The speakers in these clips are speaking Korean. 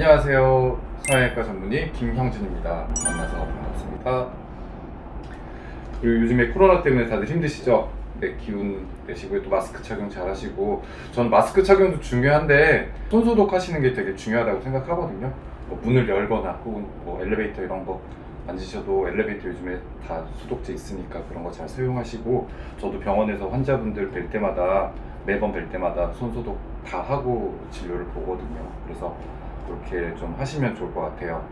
안녕하세요. 성형외과 전문의 김형준입니다. 만나서 반갑습니다. 그리고 요즘에 코로나 때문에 다들 힘드시죠? 네, 기운 내시고 또 마스크 착용 잘 하시고 전 마스크 착용도 중요한데 손 소독하시는 게 되게 중요하다고 생각하거든요. 뭐 문을 열거나 혹은 뭐 엘리베이터 이런 거 만지셔도 엘리베이터 요즘에 다 소독제 있으니까 그런 거 잘 사용하시고 저도 병원에서 환자분들 뵐 때마다 매번 뵐 때마다 손 소독 다 하고 진료를 보거든요. 그래서 그렇게 좀 하시면 좋을 것 같아요.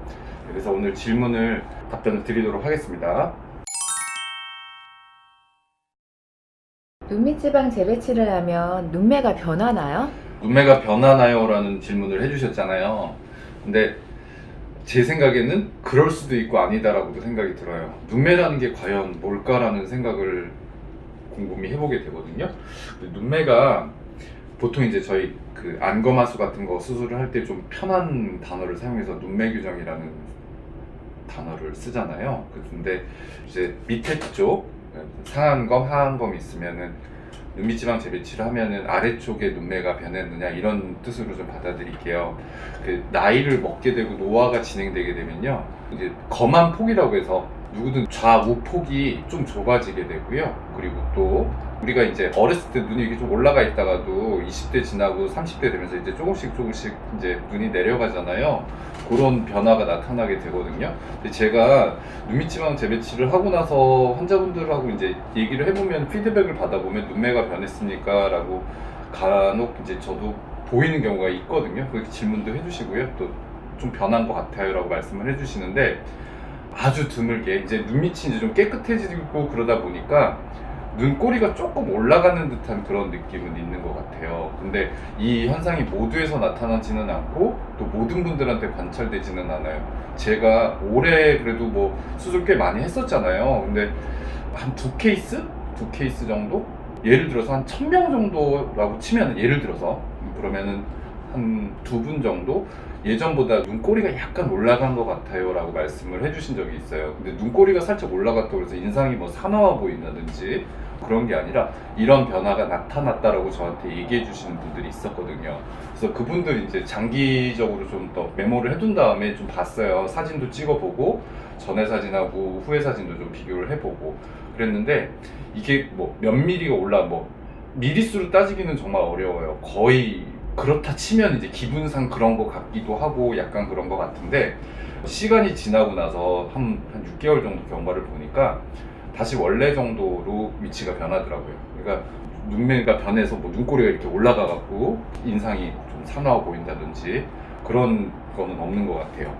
그래서 오늘 질문을 답변을 드리도록 하겠습니다. 눈밑지방 재배치를 하면 눈매가 변하나요? 눈매가 변하나요? 라는 질문을 해주셨잖아요. 근데 제 생각에는 그럴 수도 있고 아니다라고도 생각이 들어요. 눈매라는 게 과연 뭘까라는 생각을 곰곰이 해보게 되거든요. 눈매가 보통 이제 저희 그 안검하수 같은 거 수술을 할 때 좀 편한 단어를 사용해서 눈매 규정이라는 단어를 쓰잖아요. 근데 이제 밑에 쪽 상안검, 하안검이 있으면은 눈밑지방 재배치를 하면은 아래쪽에 눈매가 변했느냐 이런 뜻으로 좀 받아들일게요. 그 나이를 먹게 되고 노화가 진행되게 되면요, 이제 검한 폭이라고 해서 누구든 좌우 폭이 좀 좁아지게 되고요. 그리고 또 우리가 이제 어렸을 때 눈이 이렇게 좀 올라가 있다가도 20대 지나고 30대 되면서 이제 조금씩 조금씩 이제 눈이 내려가잖아요. 그런 변화가 나타나게 되거든요. 제가 눈밑지방 재배치를 하고 나서 환자분들하고 이제 얘기를 해보면 피드백을 받아보면 눈매가 변했습니까? 라고 간혹 이제 저도 보이는 경우가 있거든요. 그렇게 질문도 해주시고요. 또 좀 변한 것 같아요. 라고 말씀을 해주시는데 아주 드물게 이제 눈 밑이 이제 좀 깨끗해지고 그러다 보니까 눈꼬리가 조금 올라가는 듯한 그런 느낌은 있는 것 같아요. 근데 이 현상이 모두에서 나타나지는 않고 또 모든 분들한테 관찰되지는 않아요. 제가 올해 그래도 뭐 수술 꽤 많이 했었잖아요. 근데 한 두 케이스? 두 케이스 정도? 예를 들어서 한 천 명 정도라고 치면 예를 들어서 그러면은 한 두 분 정도 예전보다 눈꼬리가 약간 올라간 것 같아요 라고 말씀을 해주신 적이 있어요. 근데 눈꼬리가 살짝 올라갔다고 해서 인상이 뭐 사나워 보인다든지 그런 게 아니라 이런 변화가 나타났다라고 저한테 얘기해 주시는 분들이 있었거든요. 그래서 그분들 이제 장기적으로 좀 더 메모를 해둔 다음에 좀 봤어요. 사진도 찍어보고 전에 사진하고 후에 사진도 좀 비교를 해보고 그랬는데 이게 뭐 몇 미리가 올라 뭐 미리수로 따지기는 정말 어려워요. 거의 그렇다 치면 이제 기분상 그런 것 같기도 하고 약간 그런 것 같은데 시간이 지나고 나서 한, 한 6개월 정도 경과를 보니까 다시 원래 정도로 위치가 변하더라고요. 그러니까 눈매가 변해서 뭐 눈꼬리가 이렇게 올라가 갖고 인상이 좀 사나워 보인다든지 그런 거는 없는 것 같아요.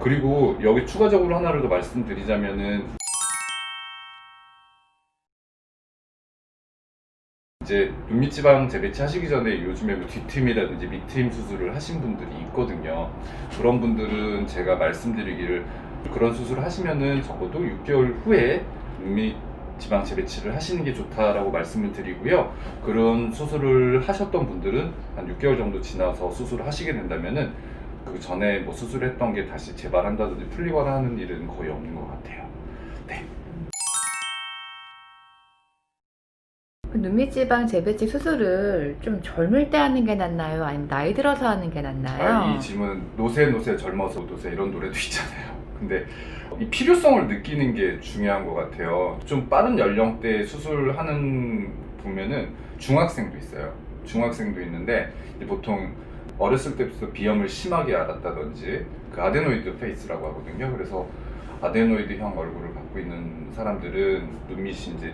그리고 여기 추가적으로 하나를 더 말씀드리자면은 이제 눈밑지방 재배치 하시기 전에 요즘에 뭐 뒤트임이라든지 밑트임 수술을 하신 분들이 있거든요. 그런 분들은 제가 말씀드리기를 그런 수술을 하시면은 적어도 6개월 후에 눈밑 지방 재배치를 하시는 게 좋다라고 말씀을 드리고요. 그런 수술을 하셨던 분들은 한 6개월 정도 지나서 수술을 하시게 된다면은 그 전에 뭐 수술했던 게 다시 재발한다든지 풀리거나 하는 일은 거의 없는 것 같아요. 그 눈밑지방 재배치 수술을 좀 젊을 때 하는 게 낫나요? 아니면 나이 들어서 하는 게 낫나요? 아, 이 질문 노세 노세 젊어서 노세 이런 노래도 있잖아요. 근데 이 필요성을 느끼는 게 중요한 것 같아요. 좀 빠른 연령대 수술하는 보면은 중학생도 있어요. 중학생도 있는데 보통 어렸을 때부터 비염을 심하게 앓았다든지 그 아데노이드 페이스라고 하거든요. 그래서 아데노이드형 얼굴을 갖고 있는 사람들은 눈밑이 이제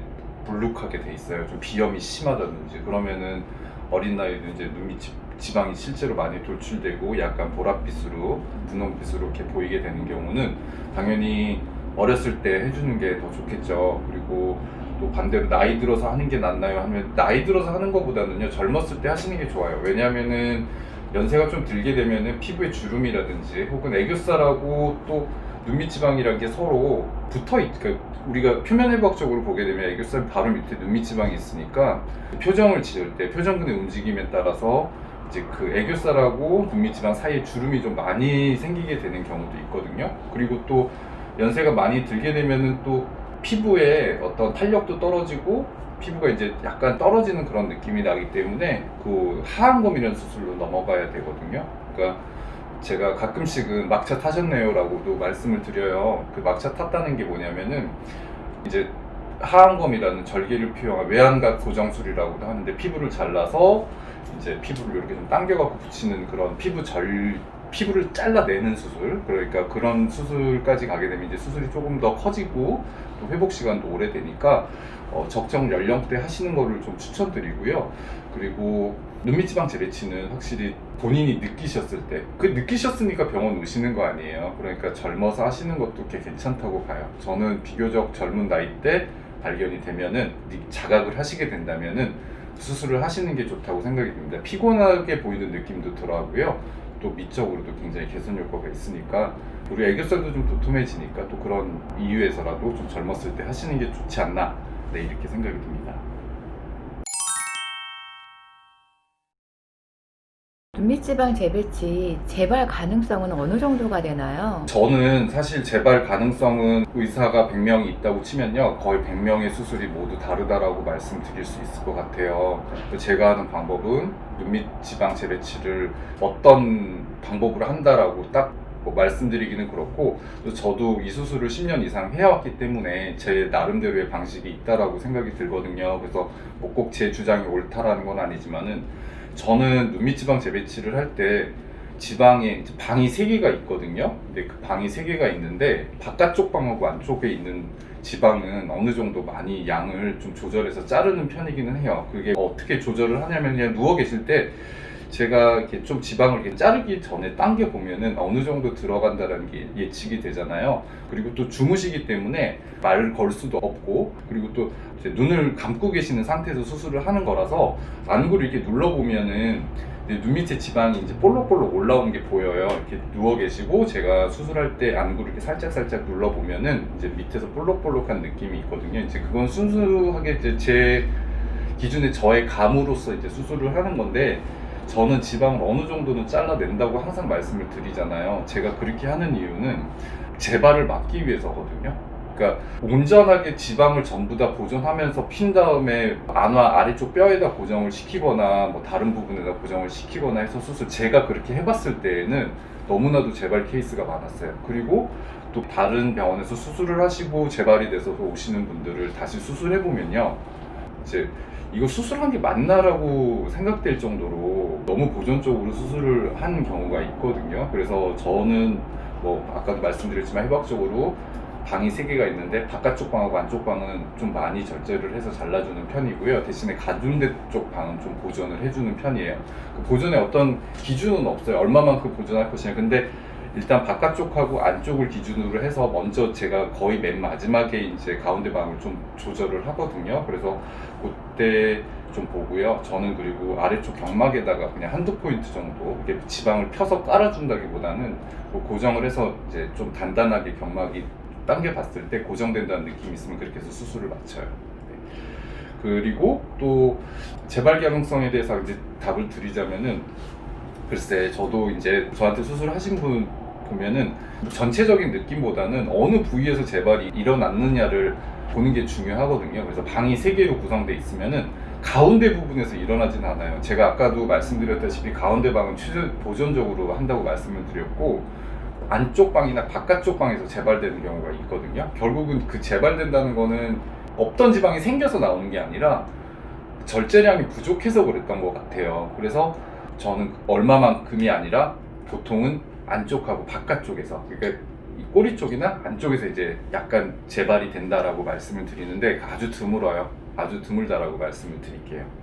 불룩하게 돼 있어요. 좀 비염이 심하다든지 그러면은 어린 나이도 이제 지- 지방이 실제로 많이 돌출되고 약간 보랏빛으로 분홍빛으로 이렇게 보이게 되는 경우는 당연히 어렸을 때 해주는 게 더 좋겠죠. 그리고 또 반대로 나이 들어서 하는 게 낫나요? 하면 나이 들어서 하는 것보다는요 젊었을 때 하시는 게 좋아요. 왜냐하면은 연세가 좀 들게 되면은 피부에 주름이라든지 혹은 애교살하고 또 눈밑지방이라는 게 서로 붙어 있, 그러니까 우리가 표면해부학적으로 보게 되면 애교살 바로 밑에 눈밑지방이 있으니까 표정을 지을 때 표정근의 움직임에 따라서 이제 그 애교살하고 눈밑지방 사이에 주름이 좀 많이 생기게 되는 경우도 있거든요. 그리고 또 연세가 많이 들게 되면은 또 피부에 어떤 탄력도 떨어지고 피부가 이제 약간 떨어지는 그런 느낌이 나기 때문에 그 하안검이라는 수술로 넘어가야 되거든요. 그러니까 제가 가끔씩은 막차 타셨네요라고도 말씀을 드려요. 그 막차 탔다는 게 뭐냐면은 이제 하안검이라는 절개를 피용한 외안각 고정술이라고도 하는데 피부를 잘라서 이제 피부를 이렇게 좀 당겨갖고 붙이는 그런 피부 절 피부를 잘라내는 수술 그러니까 그런 수술까지 가게 되면 이제 수술이 조금 더 커지고 또 회복 시간도 오래되니까 어, 적정 연령대 하시는 거를 좀 추천드리고요. 그리고 눈밑지방 재배치는 확실히 본인이 느끼셨을 때, 그 느끼셨으니까 병원 오시는 거 아니에요. 그러니까 젊어서 하시는 것도 꽤 괜찮다고 봐요. 저는 비교적 젊은 나이 때 발견이 되면은 니- 자각을 하시게 된다면은 수술을 하시는 게 좋다고 생각이 듭니다. 피곤하게 보이는 느낌도 덜하고요. 또 미적으로도 굉장히 개선 효과가 있으니까 우리 애교살도 좀 도톰해지니까 또 그런 이유에서라도 좀 젊었을 때 하시는 게 좋지 않나 네 이렇게 생각이 듭니다. 눈밑지방 재배치 재발 가능성은 어느 정도가 되나요? 저는 사실 재발 가능성은 의사가 100명이 있다고 치면요. 거의 100명의 수술이 모두 다르다라고 말씀드릴 수 있을 것 같아요. 제가 하는 방법은 눈밑 지방 재배치를 어떤 방법으로 한다라고 딱 뭐 말씀드리기는 그렇고 또 저도 이 수술을 10년 이상 해왔기 때문에 제 나름대로의 방식이 있다라고 생각이 들거든요. 그래서 뭐 꼭 제 주장이 옳다라는 건 아니지만은 저는 눈밑 지방 재배치를 할 때 지방에 방이 세 개가 있거든요. 근데 그 방이 세 개가 있는데 바깥쪽 방하고 안쪽에 있는 지방은 어느 정도 많이 양을 좀 조절해서 자르는 편이기는 해요. 그게 어떻게 조절을 하냐면 그냥 누워 계실 때 제가 이렇게 좀 지방을 이렇게 자르기 전에 당겨 보면은 어느 정도 들어간다라는 게 예측이 되잖아요. 그리고 또 주무시기 때문에 말을 걸 수도 없고 그리고 또 눈을 감고 계시는 상태에서 수술을 하는 거라서 안구를 이렇게 눌러 보면은 눈 밑에 지방이 이제 볼록볼록 올라오는 게 보여요. 이렇게 누워 계시고 제가 수술할 때 안구를 이렇게 살짝 살짝 눌러 보면은 이제 밑에서 볼록볼록한 느낌이 있거든요. 이제 그건 순수하게 이제 제 기준에 저의 감으로서 이제 수술을 하는 건데 저는 지방을 어느 정도는 잘라낸다고 항상 말씀을 드리잖아요. 제가 그렇게 하는 이유는 재발을 막기 위해서거든요. 그러니까 온전하게 지방을 전부 다 보존하면서 핀 다음에 안와 아래쪽 뼈에다 고정을 시키거나 뭐 다른 부분에다 고정을 시키거나 해서 수술 제가 그렇게 해봤을 때에는 너무나도 재발 케이스가 많았어요. 그리고 또 다른 병원에서 수술을 하시고 재발이 돼서 오시는 분들을 다시 수술해 보면요. 이제 이거 수술한 게 맞나라고 생각될 정도로 너무 보존적으로 수술을 한 경우가 있거든요. 그래서 저는 뭐 아까도 말씀드렸지만 해박적으로 방이 세 개가 있는데 바깥쪽 방하고 안쪽 방은 좀 많이 절제를 해서 잘라주는 편이고요. 대신에 가운데 쪽 방은 좀 보존을 해주는 편이에요. 그 보존에 어떤 기준은 없어요. 얼마만큼 보존할 것이냐. 근데 일단 바깥쪽하고 안쪽을 기준으로 해서 먼저 제가 거의 맨 마지막에 이제 가운데 방을 좀 조절을 하거든요. 그래서 그때 좀 보고요. 저는 그리고 아래쪽 경막에다가 그냥 한두 포인트 정도 이렇게 지방을 펴서 깔아준다기보다는 뭐 고정을 해서 이제 좀 단단하게 경막이 당겨 봤을 때 고정된다는 느낌이 있으면 그렇게 해서 수술을 마쳐요. 네. 그리고 또 재발 가능성에 대해서 이제 답을 드리자면은 글쎄 저도 이제 저한테 수술하신 분 보면은 전체적인 느낌보다는 어느 부위에서 재발이 일어났느냐를 보는 게 중요하거든요. 그래서 방이 세 개로 구성돼 있으면은 가운데 부분에서 일어나진 않아요. 제가 아까도 말씀드렸다시피 가운데 방은 취존 보존적으로 한다고 말씀을 드렸고 안쪽 방이나 바깥쪽 방에서 재발되는 경우가 있거든요. 결국은 그 재발된다는 거는 없던 지방이 생겨서 나오는 게 아니라 절제량이 부족해서 그랬던 것 같아요. 그래서 저는 얼마만큼이 아니라 보통은 안쪽하고 바깥쪽에서 그러니까 이 꼬리 쪽이나 안쪽에서 이제 약간 재발이 된다라고 말씀을 드리는데 아주 드물어요. 아주 드물다라고 말씀을 드릴게요. 네.